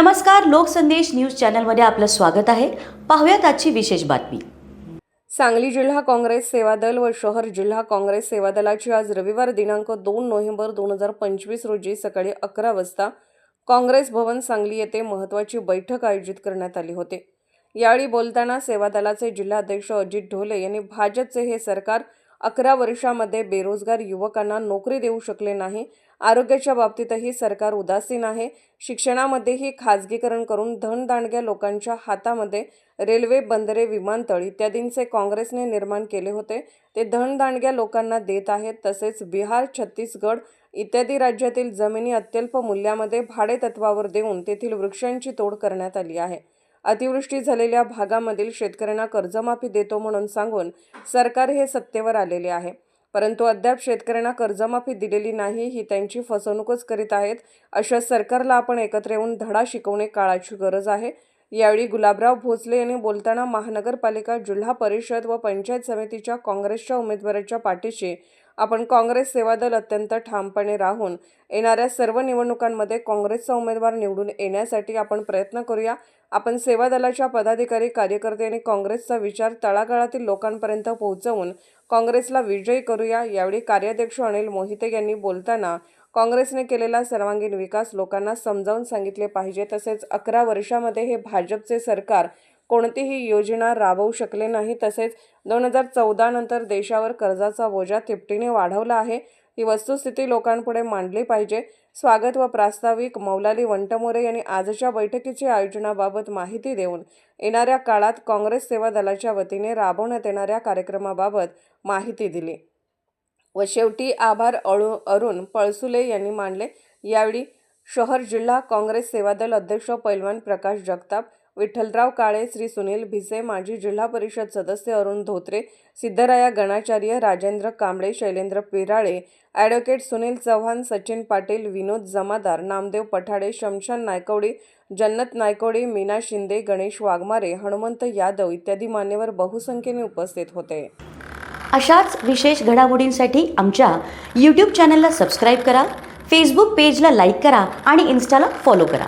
नमस्कार लोकसंदेश न्यूज चॅनलमध्ये आपलं स्वागत आहे. पाहूयात आजची विशेष बातमी. सांगली जिल्हा काँग्रेस सेवा दल व शहर जिल्हा काँग्रेस सेवा दलाची आज रविवार दिनांक दोन नोव्हेंबर दोन हजार पंचवीस रोजी सकाळी अकरा वाजता काँग्रेस भवन सांगली येथे महत्त्वाची बैठक आयोजित करण्यात आली होती. यावेळी बोलताना सेवा दलाचे जिल्हाध्यक्ष अजित ढोले यांनी भाजपचे हे सरकार अकरा वर्षामध्ये बेरोजगार युवकांना नोकरी देऊ शकले नाही. आरोग्याच्या बाबतीतही सरकार उदासीन आहे. शिक्षणामध्येही खाजगीकरण करून धनदांडग्या लोकांच्या हातामध्ये रेल्वे बंदरे विमानतळ इत्यादींचे काँग्रेसने निर्माण केले होते. ते धनदांडग्या लोकांना देत आहेत. तसेच बिहार छत्तीसगड इत्यादी राज्यातील जमिनी अत्यल्प मूल्यामध्ये भाडेतत्वावर देऊन तेथील वृक्षांची तोड करण्यात आली आहे. अतिवृष्टी झालेल्या भागामधील शेतकऱ्यांना कर्जमाफी देतो म्हणून सांगून सरकार हे सत्तेवर आलेले आहे. परंतु अद्याप शेतकऱ्यांना कर्जमाफी दिलेली नाही ही त्यांची फसवणूकच करीत आहेत अशा सरकारला आपण एकत्र येऊन धडा शिकवणे काळाची गरज आहे. यावेळी गुलाबराव भोसले यांनी बोलताना महानगरपालिका जिल्हा परिषद व पंचायत समितीच्या काँग्रेसच्या उमेदवाराच्या पाठीशी आपण काँग्रेस सेवा दल अत्यंत ठामपणे राहून येणाऱ्या सर्व निवडणुकांमध्ये काँग्रेसचा उमेदवार निवडून येण्यासाठी आपण प्रयत्न करूया. आपण सेवा दलाच्या पदाधिकारी कार्यकर्ते आणि काँग्रेसचा विचार तळागाळातील लोकांपर्यंत पोहोचवून काँग्रेसला विजयी करूया. यावेळी कार्याध्यक्ष अनिल मोहिते यांनी बोलताना काँग्रेसने केलेला सर्वांगीण विकास लोकांना समजावून सांगितले पाहिजे. तसेच अकरा वर्षामध्ये हे भाजपचे सरकार कोणतीही योजना राबवू शकले नाही. तसेच दोन हजार चौदानंतर देशावर कर्जाचा बोजा तिपटीने वाढवला आहे. ही वस्तुस्थिती लोकांपुढे मांडली पाहिजे. स्वागत व प्रास्ताविक मौलाली वंटमोरे यांनी आजच्या बैठकीच्या आयोजनाबाबत माहिती देऊन येणाऱ्या काळात काँग्रेस सेवा दलाच्या वतीने राबवण्यात येणाऱ्या कार्यक्रमाबाबत माहिती दिली. व शेवटी आभार अळू अरुण पळसुले यांनी मानले. यावेळी शहर जिल्हा काँग्रेस सेवा दल अध्यक्ष पैलवान प्रकाश जगताप विठ्ठलराव काळे श्री सुनील भिसे माजी जिल्हा परिषद सदस्य अरुण धोत्रे सिद्धराया गणाचार्य राजेंद्र कांबळे शैलेंद्र पिराळे ॲडव्होकेट सुनील चव्हाण सचिन पाटील विनोद जमादार नामदेव पठाडे शमशान नायकवडी जन्नत नायकवडी मीना शिंदे गणेश वाघमारे हनुमंत यादव इत्यादी मान्यवर बहुसंख्येने उपस्थित होते. अशाच विशेष घडामोडींसाठी आमच्या यूट्यूब चॅनलला सबस्क्राईब करा फेसबुक पेजला लाईक करा आणि इन्स्टाला फॉलो करा.